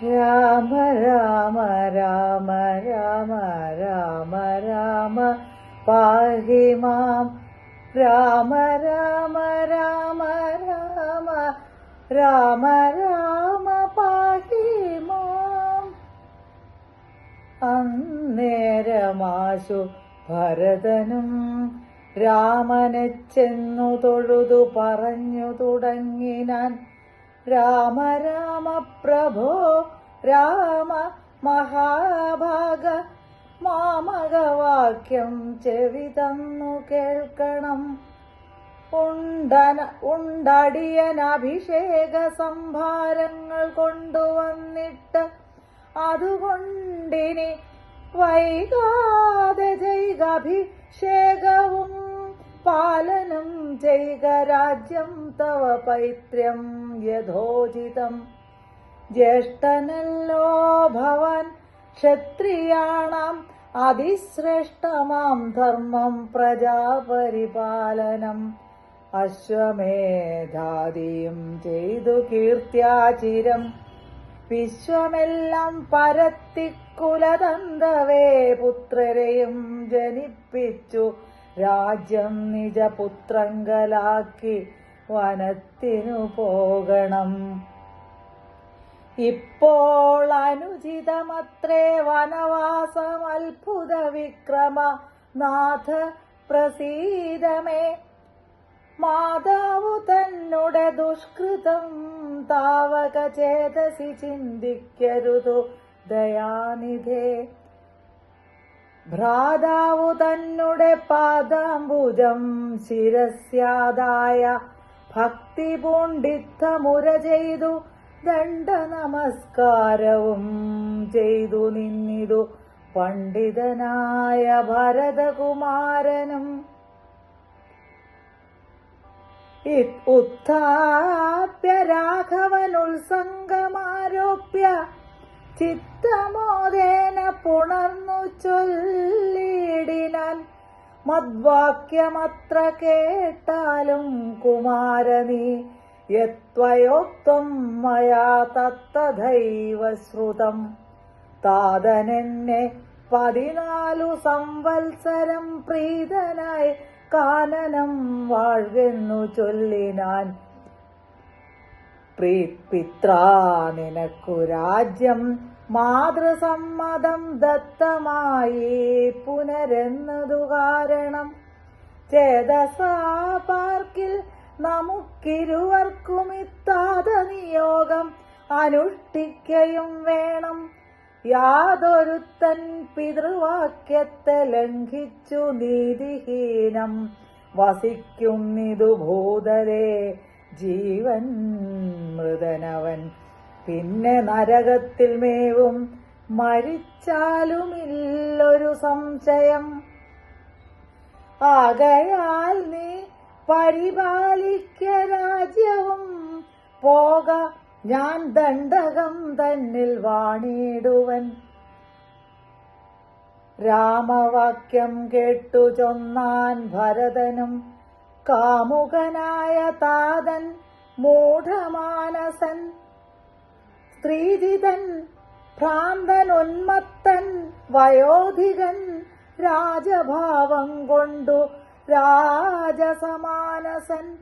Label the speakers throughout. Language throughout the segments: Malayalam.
Speaker 1: രാമ രാമ രാമ രാമ രാമ രാമ പാഹി മാം രാമ രാമ രാമ രാമ രാമ രാമ പാഹി മാം അന്നേരമാശു ഭരതനും രാമനെ ചെന്നു തൊഴുതു പറഞ്ഞു തുടങ്ങിനാൻ രാമ രാമ പ്രഭോ രാമ മഹാഭാഗ മാമകവാക്യം ചെവി തന്നു കേൾക്കണം. ഉണ്ടന ഉണ്ടടിയൻ അഭിഷേക സംഭാരങ്ങൾ കൊണ്ടുവന്നിട്ട് അതുകൊണ്ടിനി വൈകാതെ ജൈകാഭിഷേകവും പാലനം ചെയ്യുക രാജ്യം തവ പൈത്ര്യം യഥോചിതം. ജ്യേഷ്ഠനല്ലോ ഭവൻ ക്ഷത്രിയാണാം അതിശ്രേഷ്ഠമാം ധർമ്മം പ്രജാപരിപാലനം. അശ്വമേധാദിയും ചെയ്തു കീർത്യാചിരം. വിശ്വമെല്ലാം പരത്തിക്കുലതന്തവേ പുത്രരെയും ജനിപ്പിച്ചു. രാജ്യം നിജപുത്രങ്കലാക്കി വനത്തിനു പോകണം. ഇപ്പോൾ അനുചിതമത്രേ വനവാസം അത്ഭുത വിക്രമ നാഥ പ്രസീതമേ. മാതാവു തന്നെ ദുഷ്കൃതം താവക ചേതസി ചിന്തിക്കരുതു ദയാനിധേ. ഭ്രാതാവു തന്നെ പാദാംബുജം ശിരസ്യാദായ ഭക്തി പൂണ്ടിത്തമുര ചെയ്തു ദണ്ഡ നമസ്കാരവും ചെയ്തു നിന്നിതു പണ്ഡിതനായ ഭരതകുമാരനും. ഉത്ഥാപ്യ രാഘവനുത്സംഗമാരോപ്യ ചിത്തമോദേന പുണർന്നു ചൊല്ലിടിനാൽ മദ്വാക്യമത്ര കേട്ടാലും കുമാരനീ യത്വയോക്തം മയാ തത്തദൈവ ശ്രുതം. താതനെന്നെ പതിനാലു സംവത്സരം പ്രീതനായി കാനനം വാഴ്വെന്നു ചൊല്ലിനാൻ പ്രീപിത്രാ നിനക്കു രാജ്യം മാതൃസമ്മതം ദത്തമായി പുനരെന്നതു കാരണം ചേതസാ പാർക്കിൽ നമുക്കിരുവർക്കും ഇത്താത നിയോഗം അനുഷ്ഠിക്കയും വേണം. യാതൊരുത്തൻ പിതൃവാക്യത്തെ ലംഘിച്ചു നീതിഹീനം വസിക്കുന്നിതു ഭൂതലേ ജീവൻ മൃതനവൻ. പിന്നെ നരകത്തിൽ മേവും മരിച്ചാലുമില്ലൊരു സംശയം. ആകയാൽ നീ പരിപാലിക്ക രാജ്യവും പോക ഞാൻ ദണ്ഡകം തന്നിൽ വാണിടുവൻ. രാമവാക്യം കേട്ടു ചൊന്നാൻ ഭരതനും കാമുകനായ താതൻ മൂഢമാനസൻ. സ്ത്രീജിതൻ ഭ്രാന്തൻ ഉന്മത്തൻ വയോധികൻ രാജഭാവം കൊണ്ടു രാജസമാനസൻ.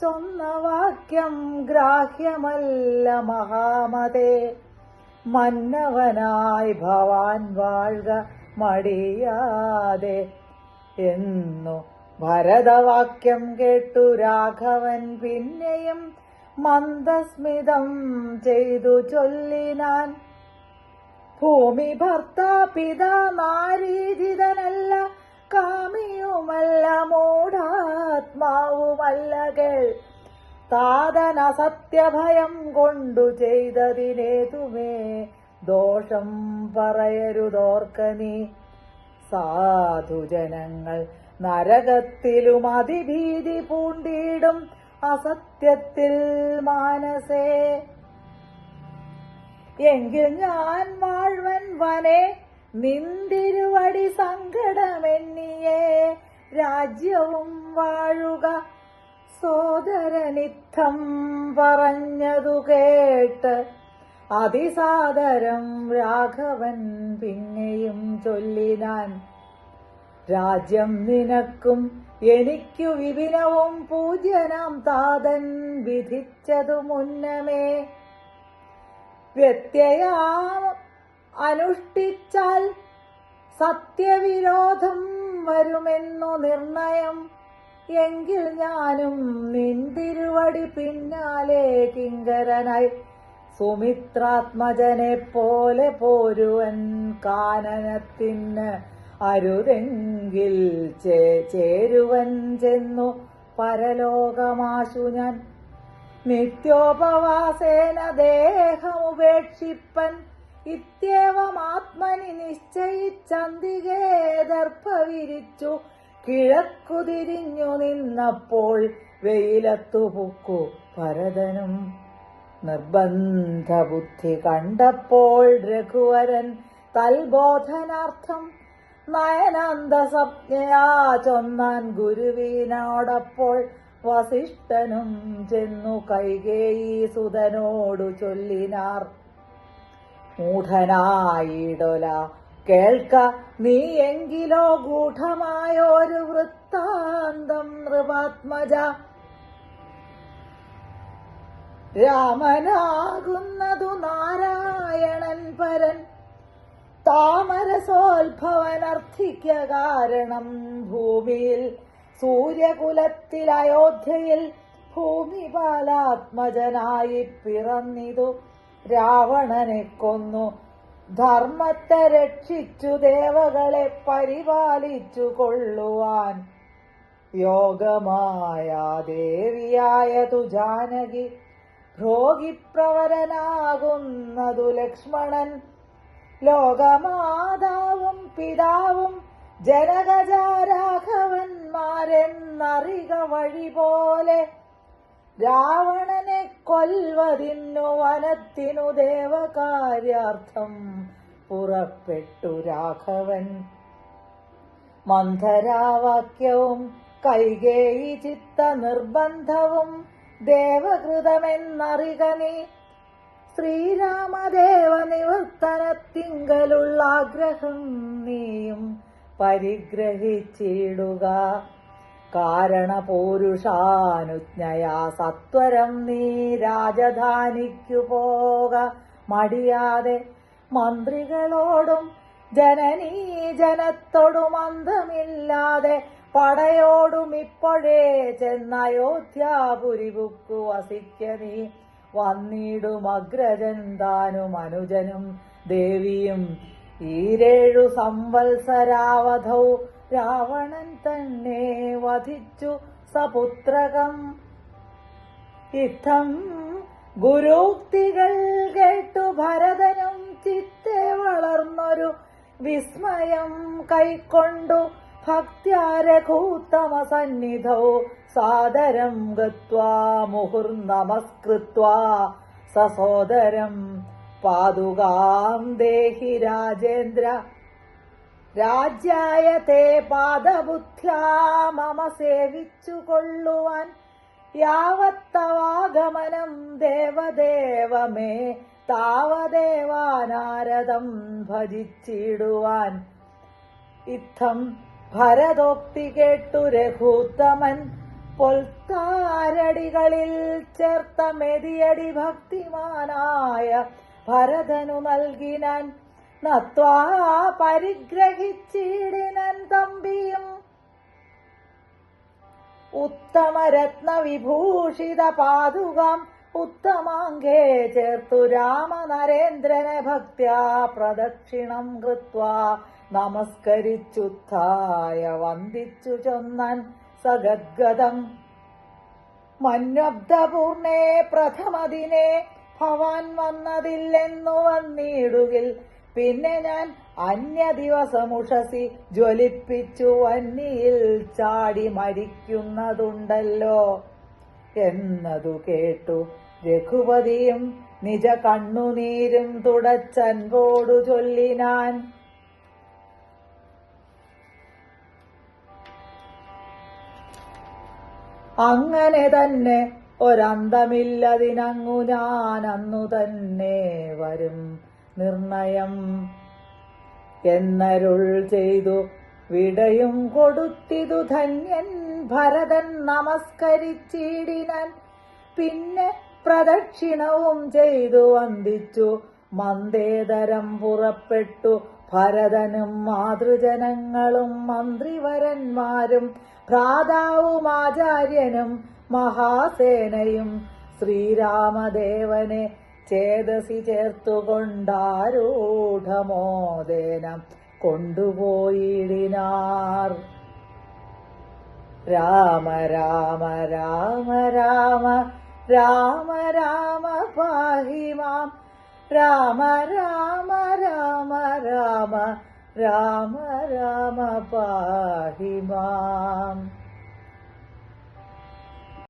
Speaker 1: ചൊന്ന വാക്യം ഗ്രാഹ്യമല്ല മഹാമതേ. മന്നവനായി ഭവാൻ വാഴ്ക മടിയാതെ. എന്നു ഭരതവാക്യം കേട്ടു രാഘവൻ പിന്നെയും മന്ദസ്മിതം ചെയ്തു ചൊല്ലിനാൻ ഭൂമി ഭർത്താ പിത നാരീജിതനല്ല കാമിയുമല്ല മൂഢാത്മാവുമല്ല കേൾ. താതന സത്യഭയം കൊണ്ടു ചെയ്തതിനേതുമേ ദോഷം പറയരുതോർക്കനി. സാധുജനങ്ങൾ നരകത്തിലും അതിഭീതി പൂണ്ടിടും അസത്യത്തിൽ മാനസേ. എങ്കിൽ ഞാൻ വാഴ്വൻ വനെ നിന്തിരുവടി സങ്കടമെന്നിയേ. രാജ്യവും വാഴുക സോദരനിത്തം പറഞ്ഞതു കേട്ട് അതിസാദരം രാഘവൻ പിന്നെയും ചൊല്ലിനാൻ രാജ്യം നിനക്കും എനിക്കു വിപിനവും പൂജ്യനാം താതൻ വിധിച്ചതു മുന്നമേ. വ്യത്യയാം അനുഷ്ഠിച്ചാൽ സത്യവിരോധം വരുമെന്നു നിർണയം. എങ്കിൽ ഞാനും നിന്തിരുവടി പിന്നാലെ കിങ്കരനായി. സുമിത്രാത്മജനെ പോലെ പോരുവൻ കാനനത്തിന് അരുതെങ്കിൽ ചേരുവൻ ചെന്നു പരലോകമാശു ഞാൻ. നിത്യോപവാസേന ദേഹമുപേക്ഷിപ്പൻ. ഇത്യവമാത്മനി നിശ്ചയിച്ചന്തികേ ദർഭവിരിച്ചു കിഴക്കു തിരിഞ്ഞു നിന്നപ്പോൾ വെയിലത്തു പൊക്കു ഭരതനും. നിർബന്ധ ബുദ്ധി കണ്ടപ്പോൾ രഘുവരൻ തൽബോധനാർത്ഥം നയനാന്തസപ്ഞയാ ചൊന്നാൻ ഗുരുവിനോടപ്പോൾ വസിഷ്ഠനും ചെന്നു കൈകേയി സുതനോടു ചൊല്ലിനാർ. മൂഢനായിടൊല കേൾക്ക നീ എങ്കിലോ ഗൂഢമായൊരു വൃത്താന്തം നൃപാത്മജ. രാമനാകുന്നതു താമരസോത്ഭവനർത്ഥിക്ക കാരണം ഭൂമിയിൽ സൂര്യകുലത്തിൽ അയോധ്യയിൽ ഭൂമിപാലാത്മജനായി പിറന്നിതു. രാവണനെ കൊന്നു. ധർമ്മത്തെ രക്ഷിച്ചു ദേവകളെ പരിപാലിച്ചു കൊള്ളുവാൻ യോഗമായ ദേവിയായതു ജാനകി. ഭോഗിപ്രവരനാകുന്നതു ലക്ഷ്മണൻ ലോകമാതാവും പിതാവും ജനകജാരാഘവന്മാരെന്നറിക വഴി പോലെ രാവണനെ കൊൽവതിന്നു വനത്തിനു ദേവകാര്യാർത്ഥം പുറപ്പെട്ടു രാഘവൻ. മന്ധരാവാക്യവും കൈകേയി ചിത്ത നിർബന്ധവും ദേവകൃതമെന്നറിക നീ ശ്രീരാമദേവ നിവർത്തനത്തിങ്കലുള്ള ആഗ്രഹം നീയും പരിഗ്രഹിച്ചിടുക. കാരണപൂരുഷാനുജ്ഞയാ സത്വരം നീ രാജധാനിക്കു പോക. മടിയാതെ മന്ത്രികളോടും ജനനീ ജനത്തോടും അന്തമില്ലാതെ പടയോടും ഇപ്പോഴേ ചെന്നയോധ്യാപുരി ബുക്കു വസിക്ക നീ. വന്നിടും അഗ്രജൻ താനും അനുജനും ദേവിയും. ഈരേഴു സംവത്സരാവധൗ രാവണൻ തന്നെ വധിച്ചു സപുത്രകം. ഇത്തം ഗുരുക്തികൾ കേട്ടു ഭരതനും ചിത്തെ വളർന്നൊരു വിസ്മയം കൈക്കൊണ്ടു ഭക്ത്യാരഘൂത്തമ സന്നിധൗ സാദരം ഗത്വാ മുഹുർനമസ്കൃത്വാ. സസോദരം പാതുകാം ദേഹി രാജേന്ദ്ര. രാജ്യായ തേ പാദബുദ്ധ്യാ മമ സേവിച്ചു കൊള്ളുവാൻ. യാവത്തവാഗമനം ദേവദേവമേ താവദേവാനാരദം ഭജിച്ചിടുവാൻ. ഇത്തം ഭരതോക്തി കേട്ടു രഘൂത്തമൻ. പൊൽത്താരടികളിൽ ചേർത്ത മെതിയടി ഭക്തിമാനായ ഭരതനു നൽകിനൻ നത്വാ പരിഗ്രഹിച്ചിടിനൻ തമ്പിയും. ഉത്തമരത്ന വിഭൂഷിത പാതുകം ഉത്തമാംഗേ ചേർത്തു രാമനരേന്ദ്രനെ ഭക്ത്യാ പ്രദക്ഷിണം കൃത്വാ. നമസ്കരിച്ചുത്ഥായ വന്ദിച്ചു ചൊന്നാൻ. സഗദ്ഗതം. മന്വബ്ദപൂർണേ പ്രഥമദിനെ ഭവാൻ വന്നതില്ലെന്നു വന്നിടുകിൽ. പിന്നെ ഞാൻ അന്യ ദിവസമുഷസി ജ്വലിപ്പിച്ചു വന്നിയിൽ ചാടി മരിക്കുന്നതുണ്ടല്ലോ. എന്നതു കേട്ടു രഘുപതിയും നിജ കണ്ണുനീരും തുടച്ചൻപോടു ചൊല്ലിനാൻ. അങ്ങനെ തന്നെ ഒരന്തമില്ലതിനങ്ങു ഞാൻ അന്നു തന്നെ വരും നിർണയം. എന്നരുൾ ചെയ്തു വിടയും കൊടുത്തിതു ധന്യൻ ഭരതൻ നമസ്കരിച്ചിടിനാൻ. പിന്നെ പ്രദക്ഷിണവും ചെയ്തു വന്ദിച്ചു മന്ദേതരം പുറപ്പെട്ടു ഭരതനും മാതൃജനങ്ങളും മന്ത്രിവരന്മാരും ഭ്രാതാവും ആചാര്യനും മഹാസേനയും ശ്രീരാമദേവനെ ചേതസി ചേർത്തുകൊണ്ടാരൂഢമോദേനം കൊണ്ടുപോയിടിനാർ. രാമ രാമ രാമ രാമ രാമ രാമ പാഹിമാം രാമ രാമ രാമ രാമ രാമ രാമ പാഹി മാം